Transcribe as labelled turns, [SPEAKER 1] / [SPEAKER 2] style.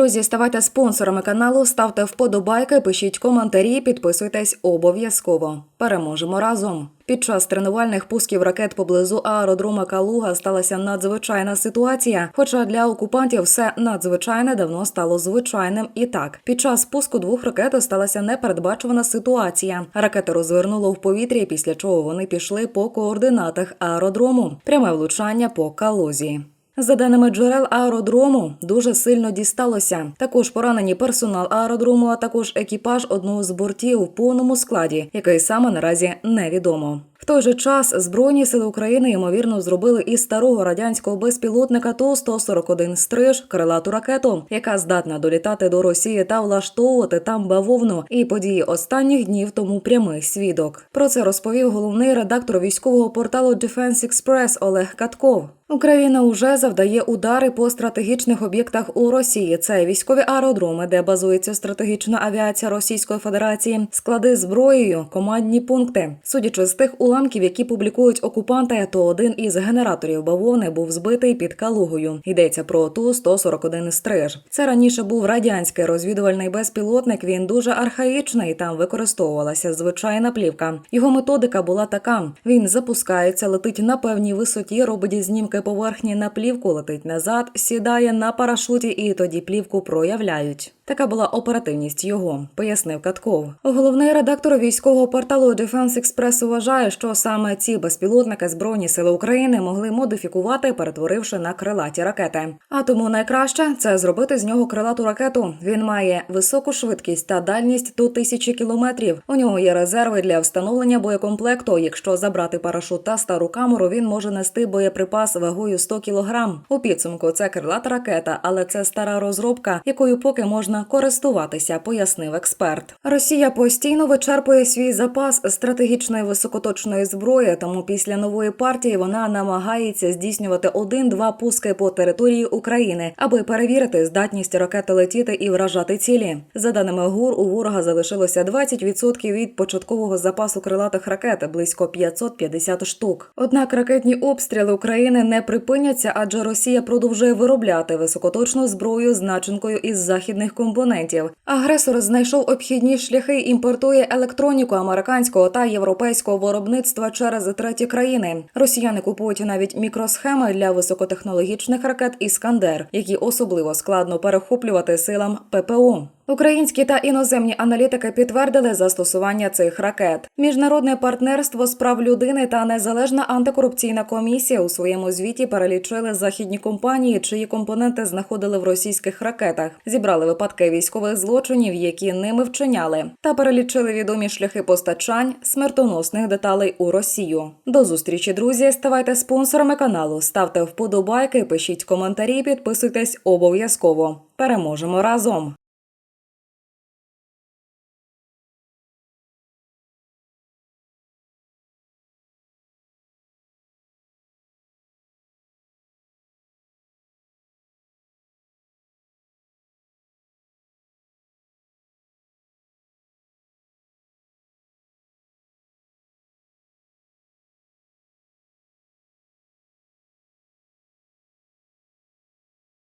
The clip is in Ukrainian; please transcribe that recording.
[SPEAKER 1] Друзі, ставайте спонсорами каналу, ставте вподобайки, пишіть коментарі, підписуйтесь обов'язково. Переможемо разом. Під час тренувальних пусків ракет поблизу аеродрома Калуга сталася надзвичайна ситуація. Хоча для окупантів все надзвичайне давно стало звичайним. І так, під час пуску двох ракет сталася непередбачувана ситуація. Ракети розвернуло в повітрі, після чого вони пішли по координатах аеродрому. Пряме влучання по Калузі. За даними джерел аеродрому, дуже сильно дісталося. Також поранені персонал аеродрому, а також екіпаж одного з бортів в повному складі, який саме наразі невідомо. В той же час Збройні сили України ймовірно зробили із старого радянського безпілотника Ту-141 стриж крилату ракету, яка здатна долітати до Росії та влаштовувати там бавовну. І події останніх днів тому прямий свідок. Про це розповів головний редактор військового порталу Defense Express Олег Катков. Україна уже завдає удари по стратегічних об'єктах у Росії. Це військові аеродроми, де базується стратегічна авіація Російської Федерації, склади зброєю, командні пункти. Судячи з тих уламків, які публікують окупанти, то один із генераторів бавовни був збитий під Калугою. Йдеться про ту 141 стриж. Це раніше був радянський розвідувальний безпілотник. Він дуже архаїчний. Там використовувалася звичайна плівка. Його методика була така: він запускається, летить на певній висоті, робить знімки поверхні на плівку, летить назад, сідає на парашуті, і тоді плівку проявляють. Така була оперативність його, пояснив Катков. Головний редактор військового порталу Defense Express вважає, що саме ці безпілотники збройні сили України могли модифікувати, перетворивши на крилаті ракети. А тому найкраще це зробити з нього крилату ракету. Він має високу швидкість та дальність до тисячі кілометрів. У нього є резерви для встановлення боєкомплекту. Якщо забрати парашут та стару камеру, він може нести боєприпас вагою 100 кілограм. У підсумку це крилата ракета, але це стара розробка, якою поки можна користуватися, пояснив експерт. Росія постійно вичерпує свій запас стратегічної високоточної зброї, тому після нової партії вона намагається здійснювати один-два пуски по території України, аби перевірити здатність ракети летіти і вражати цілі. За даними ГУР, у ворога залишилося 20% від початкового запасу крилатих ракет близько 550 штук. Однак ракетні обстріли України не припиняться, адже Росія продовжує виробляти високоточну зброю з начинкою із західних компонентів. Агресор знайшов обхідні шляхи, імпортує електроніку американського та європейського виробництва через треті країни. Росіяни купують навіть мікросхеми для високотехнологічних ракет Іскандер, які особливо складно перехоплювати силам ППО. Українські та іноземні аналітики підтвердили застосування цих ракет. Міжнародне партнерство з прав людини та незалежна антикорупційна комісія у своєму звіті перелічили західні компанії, чиї компоненти знаходили в російських ракетах, зібрали випадки військових злочинів, які ними вчиняли, та перелічили відомі шляхи постачань смертоносних деталей у Росію. До зустрічі, друзі. Ставайте спонсорами каналу, ставте вподобайки, пишіть коментарі, підписуйтесь обов'язково. Переможемо разом.